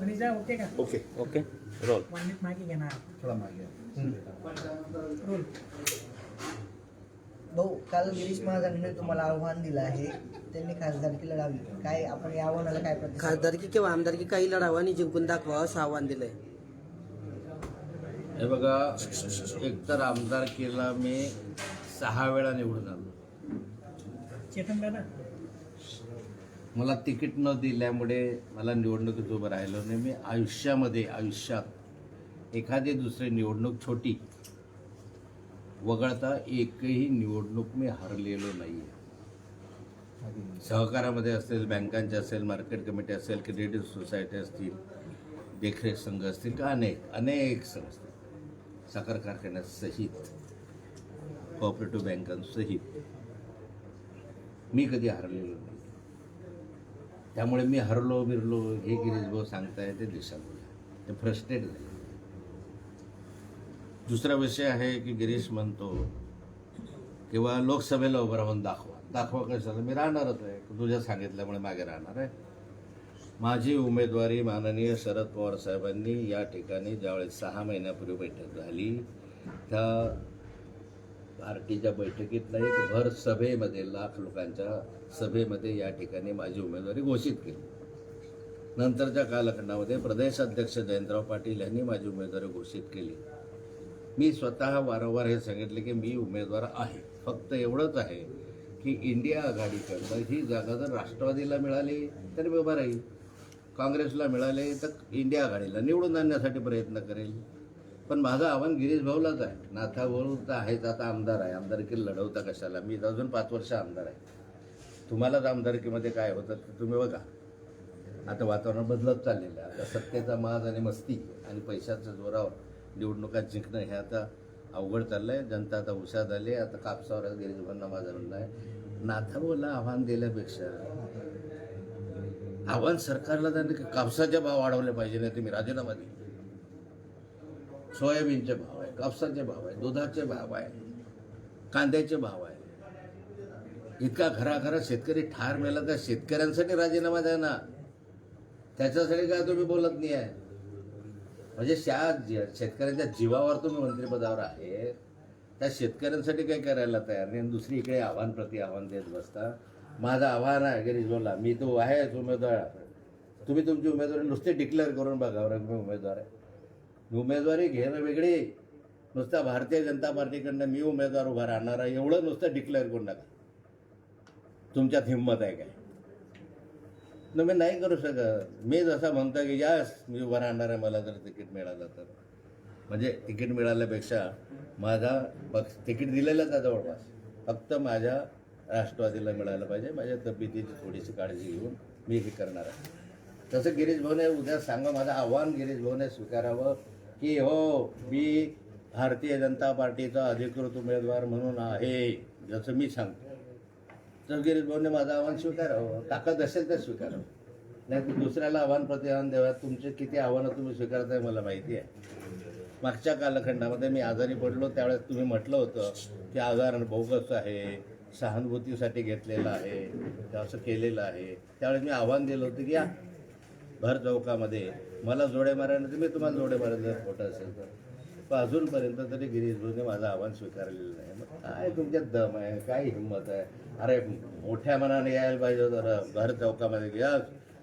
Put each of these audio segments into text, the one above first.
Manisha okay का? Okay okay. Roll. One minute मागे घेणार. थोडा मागे. रोल. भाऊ काल गिरीश महाजनांनी तुम्हाला आव्हान दिलं आहे. त्यांनी खासदारकी लढावी काय आपण या आव्हानाला काय प्रतिसाद खासदारकी किंवा आमदारकी काही लढावं आणि जिंकून दाखवा असं आव्हान दिलंय. हे बघा एकतर आमदारकीला मी सहा वेळा निवडून आलो. चेतन दादा? मला तिकीट न दिल्यामुळे मला निवडणुकीत उभं राहिलो नाही. मी आयुष्यामध्ये आयुष्यात एखादी दुसरी निवडणूक छोटी वगळता एकही निवडणूक मी हरलेलो नाही आहे सहकारामध्ये असेल बँकांचे असेल मार्केट कमिटी असेल क्रेडिट सोसायटी असतील देखरेख संघ असतील का अनेक अनेक संस्था साखर कारखान्यासहित कोऑपरेटिव्ह बँकांसहित मी कधी हरलेलो नाही त्यामुळे मी हरलो बिरलो हे गिरीश भाऊ सांगताय ते दिशाभूल आहे ते फ्रस्ट्रेट झाले. दुसरा विषय आहे की गिरीश म्हणतो किंवा लोकसभेला उभं राहून दाखवा. दाखवा कशाला? मी राहणारच आहे तुझ्या सांगितल्यामुळे मागे राहणार आहे. माझी उमेदवारी माननीय शरद पवार साहेबांनी या ठिकाणी ज्यावेळेस सहा महिन्यापूर्वी बैठक झाली त्या पार्टीच्या बैठकीत नाही भर सभेमध्ये लाख लोकांच्या सभेमध्ये या ठिकाणी माझी उमेदवारी घोषित केली. नंतरच्या कालखंडामध्ये प्रदेश अध्यक्ष जयंतराव पाटील यांनी माझी उमेदवारी घोषित केली. मी स्वतः वारंवार हे सांगितले की मी उमेदवार आहे. फक्त एवढंच आहे की इंडिया आघाडीकडनं ही जागा जर राष्ट्रवादीला मिळाली तर मी उभा राहील. काँग्रेसला मिळाले तर इंडिया आघाडीला निवडून आणण्यासाठी प्रयत्न करेल. पण माझं आव्हान गिरीश भाऊलाच आहे. नाथा भाऊ तर आहेच. आता आमदार आहे. आमदारकी लढवता कशाला? मी अजून पाच वर्ष आमदार आहे. तुम्हालाच आमदारकीमध्ये काय होतं ते तुम्ही बघा. आता वातावरण बदलत चाललेलं आहे. आता सत्तेचा माज आणि मस्ती आणि पैशाच्या जोरावर निवडणुका जिंकणं हे आता अवघड चाललं आहे जनता आता हुशार झाली आहे. आता कापसावर गिरीजभांना माझा म्हणणं आहे. नाथाभाऊला आव्हान दिल्यापेक्षा आव्हान सरकारला त्यांनी कापसाचे भाव वाढवले पाहिजे नाही तुम्ही राजीनामा दिले सोयाबीनचे भाव आहे कापसाचे भाव आहे दुधाचे भाव आहे कांद्याचे भाव आहे. इतका खरा खरा शेतकरी ठार मेला त्या शेतकऱ्यांसाठी राजीनामा द्या ना त्याच्यासाठी काय तुम्ही बोलत नाही आहे? म्हणजे त्या शेतकऱ्यांच्या जीवावर तुम्ही मंत्रिपदावर आहे त्या शेतकऱ्यांसाठी काही करायला तयार नाही. आणि दुसरी इकडे आव्हान प्रति आव्हान देत बसता. माझं आव्हान आहे गिरीश मी तो आहेच उमेदवार तुम्ही तुमची उमेदवारी नुसते डिक्लेअर करून बघा बरं मी उमेदवार आहे. उमेदवारी घेणं वेगळी. नुसता भारतीय जनता पार्टीकडनं मी उमेदवार उभा राहणार आहे. एवढं नुसतं डिक्लेअर करून टाका. तुमच्यात हिंमत आहे काय? न मी नाही करू शकत. मी जसं म्हणतो की यास मी उभा राहणार आहे मला जर तिकीट मिळालं तर. म्हणजे तिकीट मिळाल्यापेक्षा माझा पक्ष तिकीट दिलेलंच आहे जवळपास. फक्त माझ्या राष्ट्रवादीला मिळालं पाहिजे. माझ्या तब्येतीची थोडीशी काळजी घेऊन मी हे करणार आहे. तसं गिरीश भाऊने उद्या सांगा माझं आव्हान गिरीश भाऊने स्वीकारावं की हो मी भारतीय जनता पार्टीचा अधिकृत उमेदवार म्हणून आहे जसं मी सांगतो. तर गिरीश भाऊने माझं आव्हान स्वीकारावं. ताकद असेल तर स्वीकारावं. नाही तर दुसऱ्याला आव्हान प्रतिआव्हान द्यावं तुमचे किती आव्हानं तुम्ही स्वीकारताय मला माहिती आहे. मागच्या कालखंडामध्ये मी आजारी पडलो. त्यावेळेस तुम्ही म्हटलं होतं की आजार बोगस आहे. सहानुभूतीसाठी घेतलेलं आहे. ते असं केलेलं आहे. त्यावेळेस मी आव्हान दिलं होतं की या भर चौकामध्ये मला जोडे मारायला तर मी तुम्हाला जोडे मारायला फोटो असेल तर. पण अजूनपर्यंत तरी गिरीश भाऊने माझं आव्हान स्वीकारलेलं नाही. मग काय तुमच्यात दम आहे? काय हिंमत आहे? अरे मोठ्या मनाने यायला पाहिजे होतं. घर चौकामध्ये घ्या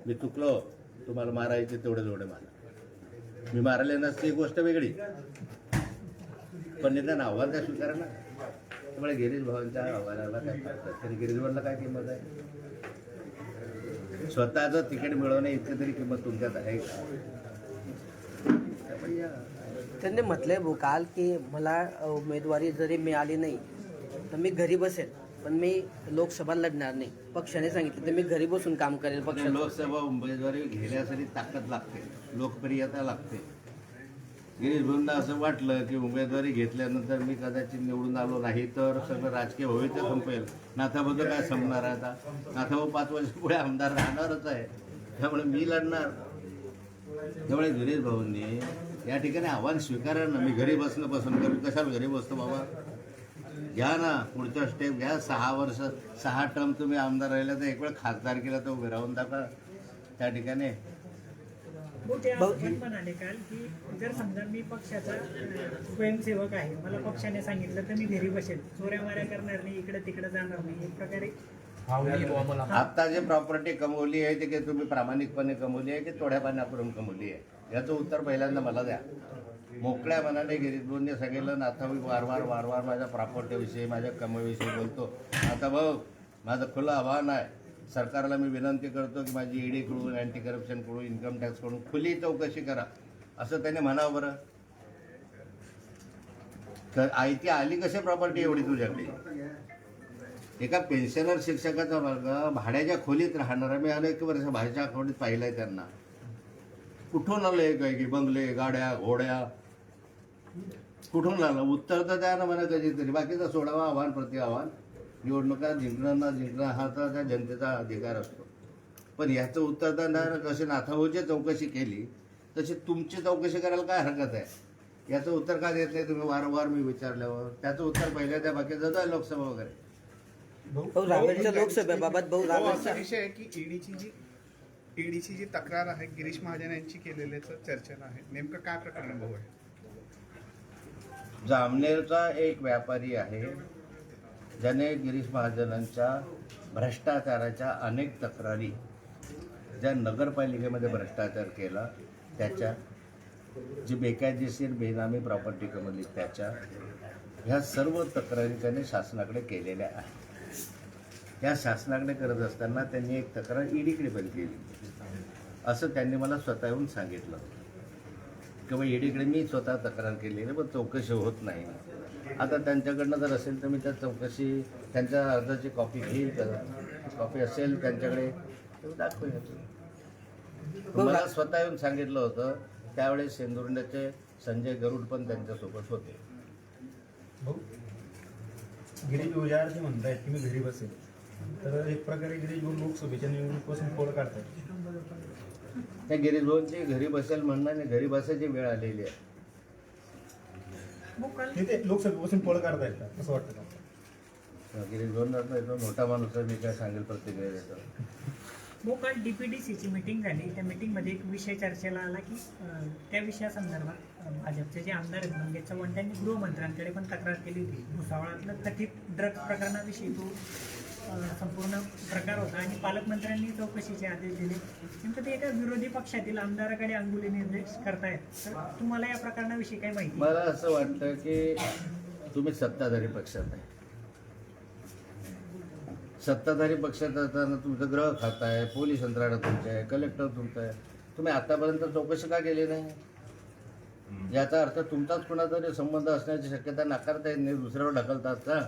मी चुकलो. तुम्हाला मारायचे तेवढे जोडे मारा मी मारले नसते गोष्ट वेगळी. पण निदान आव्हान काय स्वीकारा ना त्यामुळे गिरीश भावांच्या आव्हानाला काय करतात तरी गिरीश भावांना काय किंमत आहे? स्वतःचं तिकीट मिळवणे इतकी तरी किंमत तुमच्यात आहे का? त्यांनी म्हटलंय भाऊ काल की मला उमेदवारी जरी मिळाली नाही तर मी घरी बसेल पण मी लोकसभा लढणार नाही. पक्षाने सांगितलं तर मी घरी बसून काम करेल पक्ष लोकसभा उमेदवारी घेण्यासाठी ताकद लागते लोकप्रियता लागते. गिरीश भाऊंना असं वाटलं की उमेदवारी घेतल्यानंतर मी कदाचित निवडून आलो नाही तर सगळं राजकीय भविष्य संपेल. नाथाबद्दल काय संपणार आहे आता? नाथाभाऊ पाच वर्ष पुढे आमदार राहणारच आहे. त्यामुळे मी लढणार. त्यामुळे गिरीश भाऊंनी या ठिकाणी आव्हान स्वीकारा ना. मी घरी बसणं पसंत करू कशाला घरी बसतो बाबा? घ्या ना पुढचा स्टेप घ्या. सहा वर्ष सहा टर्म तुम्ही आमदार राहिले तर एक वेळ खासदार केला तर उभे राहून टाका. त्या ठिकाणी. हो म्हणाले काल की जर समजा मी पक्षाचा स्वयंसेवक आहे मला पक्षाने सांगितलं तर मी घरी बसेल. चोऱ्या माऱ्या करणार नाही इकडे तिकडे जाणार नाही. एक प्रकारे आता जे प्रॉपर्टी कमवली आहे ते काही तुम्ही प्रामाणिकपणे कमवली आहे की थोड्या पाण्या करून कमवली आहे? याचं उत्तर पहिल्यांदा मला द्या. मोकळ्या मनाने गिरीशभाऊंनी सांगितलं ना आता मी वारंवार वारंवार माझ्या प्रॉपर्टीविषयी माझ्या कमाईविषयी बोलतो. आता बघ माझं खुलं आव्हान आहे. सरकारला मी विनंती करतो की माझी ईडी कडून अँटी करप्शनकडून इन्कम टॅक्सकडून खुली चौकशी करा. असं त्याने म्हणावं बरं. तर आयती आली कशी प्रॉपर्टी एवढी तुझ्याकडे? एका पेन्शनर शिक्षकाचा वर्ग भाड्याच्या खोलीत राहणारा. मी अनेक वर्ष भाड्याच्या खोलीत पाहिलंय त्यांना. कुठून आले काय की बंगले गाड्या घोड्या कुठून आलं उत्तर तर द्या ना मला कधीतरी बाकीचा सोडावा आव्हान प्रति आव्हान निवडणुका जिंकणं ना जिंकणं हा तर त्या जनतेचा अधिकार असतो पण ह्याचं उत्तर तर जसे नाथाभाऊची चौकशी केली तशी तुमची चौकशी करायला काय हरकत आहे याचं उत्तर का देत नाही तुम्ही वारंवार मी विचारल्यावर त्याचं उत्तर पहिल्या त्या बाकीचं जाऊ लोकसभा वगैरे भाऊ लोकसभेबाबत भाऊ असा विषय आहे की ईडीची जी ईडीची जी तक्रार आहे गिरीश महाजन यांची केलेल्याचं चर्चेला आहे. नेमकं काय प्रकरण भाऊ आहे जामनेरचा एक व्यापारी आहे. ज्याने गिरीश महाजनांच्या भ्रष्टाचाराच्या अनेक तक्रारी ज्या नगरपालिकेमध्ये भ्रष्टाचार केला त्याच्या जी बेकायदेशीर बेनामी प्रॉपर्टी कमवली त्याच्या ह्या सर्व तक्रारी त्याने शासनाकडे केलेल्या आहेत. या शासनाकडे करत असताना त्यांनी एक तक्रार ईडीकडे पण केली. असं त्यांनी मला स्वतः येऊन सांगितलं किंवा ईडीकडे मी स्वतः तक्रार केलेली आहे, पण चौकशी होत नाही. आता त्यांच्याकडनं जर असेल तर मी त्या चौकशी त्यांच्या अर्जाची कॉपी घेईल कॉपी असेल त्यांच्याकडे तर दाखवेल. मला स्वतः येऊन सांगितलं होतं. त्यावेळेस सेंदुर्ण्याचे संजय गरुड पण त्यांच्यासोबत होते. भाऊ गिरीश अर्थी म्हणतायत की मी घरी बसेल. तर एक प्रकारे गिरीश भाऊ लोकसभेच्या निवडणुकीपासून पळ काढतायत त्या गिरीशभाऊंची घरी बसेल म्हणणं आणि घरी बसायची वेळ आलेली आहे. हो ते लोकसभेपासून पळ काढतायत का? असं वाटतं का? गिरीशभाऊंना मोठा माणूस आहे मी काय सांगेल प्रतिक्रिया देतो हो काल डीपीडीसीची मीटिंग झाली. त्या मीटिंगमध्ये एक विषय चर्चेला आला की त्या विषयासंदर्भात भाजपचे जे आमदार आहेत मंगेश चव्हाण त्यांनी गृहमंत्र्यांकडे पण तक्रार केली होती. भुसावळातलं कथित ड्रग्ज प्रकरणाविषयी तो संपूर्ण प्रकार होता. आणि पालकमंत्र्यांनी चौकशीचे आदेश दिले. नेमकं ते एका विरोधी पक्षातील आमदाराकडे अंगुली निर्देश करतायत. तर तुम्हाला या प्रकरणाविषयी काय माहिती? मला असं वाटतं की तुम्ही सत्ताधारी पक्षात आहे. सत्ताधारी पक्षात असताना तुमचं ग्रह खातं आहे पोलीस यंत्रणा तुमचं आहे कलेक्टर तुमचं आहे. तुम्ही आतापर्यंत चौकशी का केली नाही? याचा अर्थ तुमचाच कुणातरी संबंध असण्याची शक्यता नाकारता येत नाही दुसऱ्यावर ढकलतात का?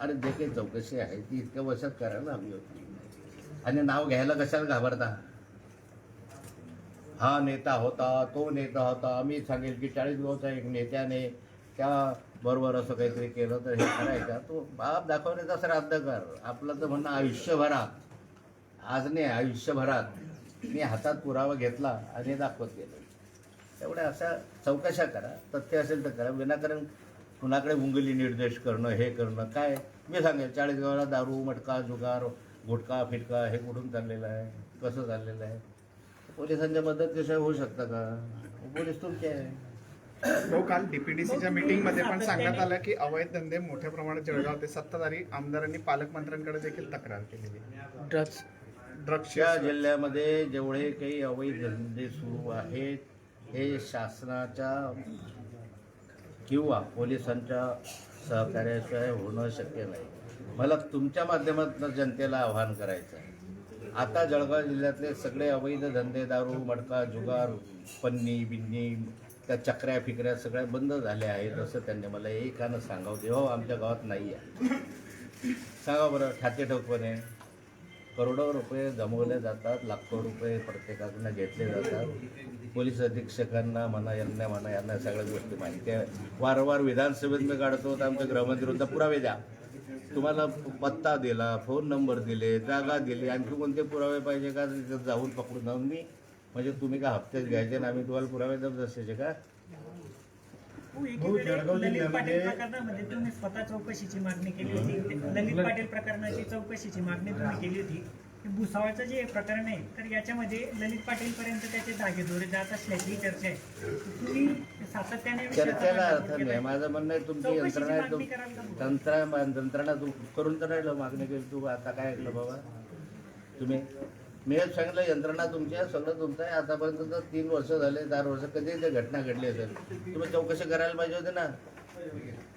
आणि जे काही चौकशी आहे. ती इतक्या वर्षात करायला हवी होती. आणि नाव घ्यायला कशाला घाबरता? हा नेता होता तो नेता होता. मी सांगेल की चाळीस गावचा एक नेत्याने त्या बरोबर असं काहीतरी केलं तर हे करायचा. तो बाप दाखवण्याचा श्राद्ध कर. आपलं तर म्हणणं आयुष्यभरात आज नाही आयुष्यभरात. मी हातात पुरावा घेतला आणि दाखवत गेलो. तेवढ्या अशा चौकशा करा. तथ्य असेल तर करा. विनाकारण कुणाकडे उंगली निर्देश करणं हे करणं काय? मी सांगेल चाळीस गावाला दारू मटका जुगार गुटखा फिटका हे कुठून चाललेलं आहे? कसं चाललेलं आहे? पोलिसांच्या मदतीशिवाय होऊ शकतं का? पोलीस तुमचे आहे. भाऊ काल डीपीडीसीच्या मीटिंगमध्ये पण सांगण्यात आलं की अवैध धंदे मोठ्या प्रमाणात जळगाव ते सत्ताधारी आमदारांनी पालकमंत्र्यांकडे देखील तक्रार केलेली ड्रग्ज ड्रग्सची त्या जिल्ह्यामध्ये जेवढे काही अवैध धंदे सुरू आहेत हे शासनाच्या किंवा पोलिसांच्या सहकार्याशिवाय होणं शक्य नाही. मला तुमच्या माध्यमातून जनतेला आव्हान करायचं आहे. आता जळगाव जिल्ह्यातले सगळे अवैध धंदे दारू मडका जुगार पन्नी बिन्नी त्या चक्र्या फिकऱ्या सगळ्या बंद झाल्या आहेत असं त्यांनी मला एकानं सांगावं. देवा हो आमच्या गावात नाही आहे सांगा बरं ठाते ठोकपणे करोडो रुपये जमवले जातात लाखो रुपये प्रत्येकाकडनं घेतले जातात. पोलीस अधीक्षकांना म्हणा यांना म्हणा यांना सगळ्या गोष्टी माहिती आहे. वारंवार विधानसभेत मी काढतो तर आमच्या गृहमंत्री पुरावे द्या. तुम्हाला पत्ता दिला फोन नंबर दिले जागा दिली आणखी कोणते पुरावे पाहिजे का? तिथं जाऊन पकडून जाऊन मी म्हणजे तुम्ही का हप्त्यात घ्यायचे ना आम्ही तुम्हाला पुरावे देत असायचे का? भाऊ, एकीकडे जळगाव जिल्ह्यामध्ये- प्रकरणामध्ये तुम्ही स्वतः चौकशीची मागणी केली होती. ललित पाटील प्रकरणाची चौकशीची मागणी तुम्ही केली होती. हे भुसावळचं जे प्रकरण आहे तर याच्यामध्ये ललित पाटील पर्यंत त्याचे धागेदोरे जात असल्याची चर्चा आहे. तुम्ही सातत्याने चर्चेला अर्थ नाही. माझं म्हणणं आहे तुमची यंत्रणा तंत्रा यंत्रणा तू करून तर राहिलं मागणी केली. तू आता काय ऐकलं बाबा? तुम्ही? मी हेच सांगितलं यंत्रणा तुमच्या सगळं तुमचं आहे. आतापर्यंत तर तीन वर्ष झाले चार वर्ष कधी ते घटना घडली असेल? तुम्ही चौकशी करायला पाहिजे होते ना?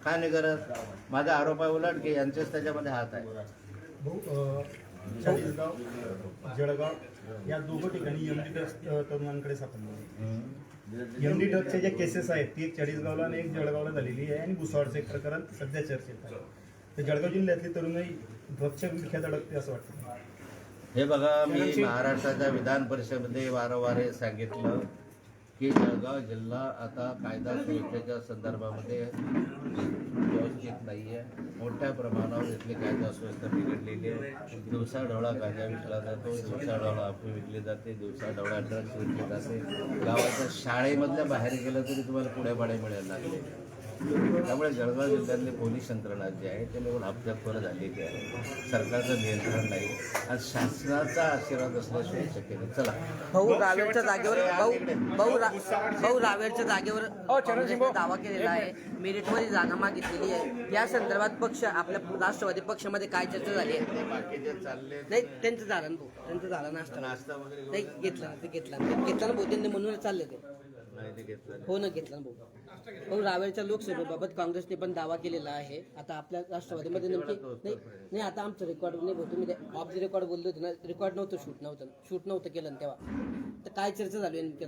काय नाही करत? माझा आरोप आहे उलट की यांचेच त्याच्यामध्ये हात आहे. चाळीसगाव जळगाव या दोघं ठिकाणी एमडी ड्रग्स तरुणांकडे सापडले. एमडी ड्रग्सच्या जे केसेस आहेत ती एक चाळीसगावला आणि एक जळगावला झालेली आहे आणि भुसावळचं एक प्रकरण सध्या चर्चेत आहे. तर जळगाव जिल्ह्यातली तरुणाई ड्रग्सच्या विख्यात अडकते असं वाटतं. हे बघा मी महाराष्ट्राच्या विधान परिषदेमध्ये वारंवार हे सांगितलं की जळगाव जिल्हा आता कायदा सुव्यवस्थेच्या संदर्भामध्ये व्यवस्थित नाही आहे मोठ्या प्रमाणावर इथली कायदा सुव्यवस्था बिघडलेली आहे. दिवसा ढवळा गांजा विकला जातो दिवसा ढवळा अफवी विकली जाते दिवसा ढवळा ड्रग्स विकले जाते. गावाच्या शाळेमधल्या बाहेर गेलं तरी तुम्हाला पुढे पाडे मिळायला लागले. त्यामुळे जळगाव जिल्ह्यातली पोलीस यंत्रणा जी आहे ते लेवल अब्जापर झालेली आहे. सरकारचं नियंत्रण नाही. आणि शासनाचा आशीर्वाद असल्याशिवाय शक्य नाही. चला. भाऊ रावेरच्या जागेवर भाऊ भाऊ रा- भाऊ रावेरच्या जागेवर काँग्रेसने दावा केलेला आहे. मेरिटमध्ये जागा मागितलेली आहे. या संदर्भात पक्ष आपल्या राष्ट्रवादी पक्षामध्ये काय चर्चा झाली आहे? बाकीचे चालले नाही त्यांचं झालं ना भाऊ. त्यांचं झालं नाश्ता. नाश्ता वगैरे नाही घेतलं ना ते घेतलं ना घेतलं ना भाऊ त्यांनी म्हणूनच चालले ते. नाही ते घेतलं नाही. हो ना घेतलं ना भाऊ. भाऊ रावेरच्या लोकसभेबाबत काँग्रेसने पण दावा केलेला आहे. आता आपल्या राष्ट्रवादीमध्ये नेमकी नाही नाही आता आमचं रेकॉर्ड नाही भाऊ तुम्ही ऑफ द रेकॉर्ड बोलले होते ना रेकॉर्ड नव्हतं शूट नव्हतं. शूट नव्हतं केलं तेव्हा. तर काय चर्चा झाली नेमकी?